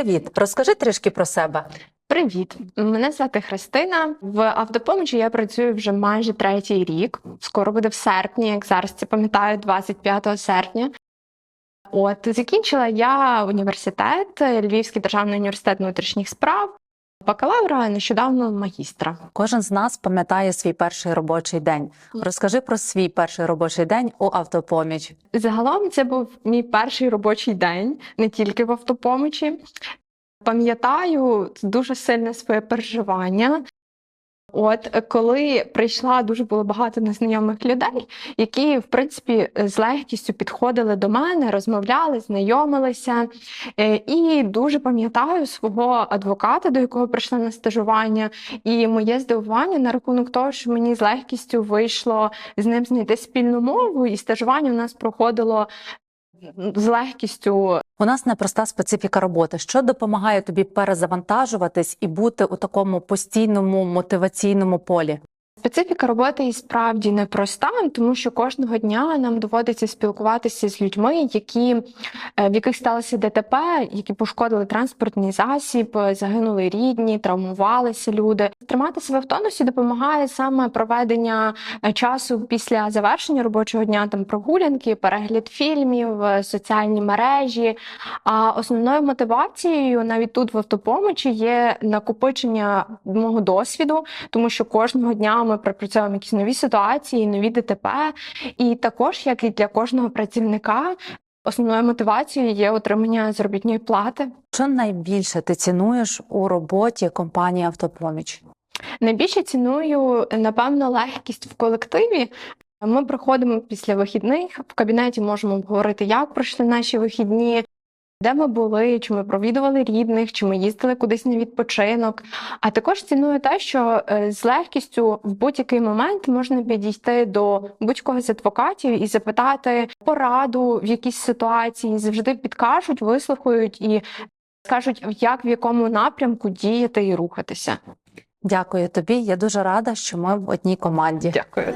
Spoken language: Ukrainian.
Привіт, розкажи трішки про себе. Привіт, мене звати Христина. В автопомочі я працюю вже майже третій рік. Скоро буде в серпні, як зараз це пам'ятаю, 25 серпня. От закінчила я університет, Львівський державний університет внутрішніх справ, бакалавра, а нещодавно магістра. Кожен з нас пам'ятає свій перший робочий день. Розкажи про свій перший робочий день у автопоміч. Загалом це був мій перший робочий день, не тільки в автопомічі. Пам'ятаю дуже сильне своє переживання. От е, коли прийшла, дуже було багато незнайомих людей, які, в принципі, з легкістю підходили до мене, розмовляли, знайомилися. Е, І дуже пам'ятаю свого адвоката, до якого прийшла на стажування, і моє здивування на рахунок того, що мені з легкістю вийшло з ним знайти спільну мову, і стажування у нас проходило з легкістю У нас непроста специфіка роботи, що допомагає тобі перезавантажуватись і бути у такому постійному мотиваційному полі. Специфіка роботи і справді непроста, тому що кожного дня нам доводиться спілкуватися з людьми, які е, в яких сталося ДТП, які пошкодили транспортний засіб, загинули рідні, травмувалися люди. Тримати себе в тонусі допомагає саме проведення е, часу після завершення робочого дня, там прогулянки, перегляд фільмів, е, соціальні мережі. А основною мотивацією навіть тут в автопомочі є накопичення мого досвіду, тому що кожного дня ми пропрацьовуємо якісь нові ситуації, нові ДТП. І також, як і для кожного працівника, основною мотивацією є отримання заробітної плати. Що найбільше ти цінуєш у роботі компанії Автопоміч? Найбільше ціную, напевно, легкість в колективі. Ми приходимо після вихідних, в кабінеті можемо обговорити, як пройшли наші вихідні. Де ми були, чи ми провідували рідних, чи ми їздили кудись на відпочинок. А також ціную те, що е, з легкістю в будь-який момент можна підійти до будь-кого з адвокатів і запитати пораду в якійсь ситуації, завжди підкажуть, вислухають і скажуть, як в якому напрямку діяти і рухатися. Дякую тобі. Я дуже рада, що ми в одній команді. Дякую.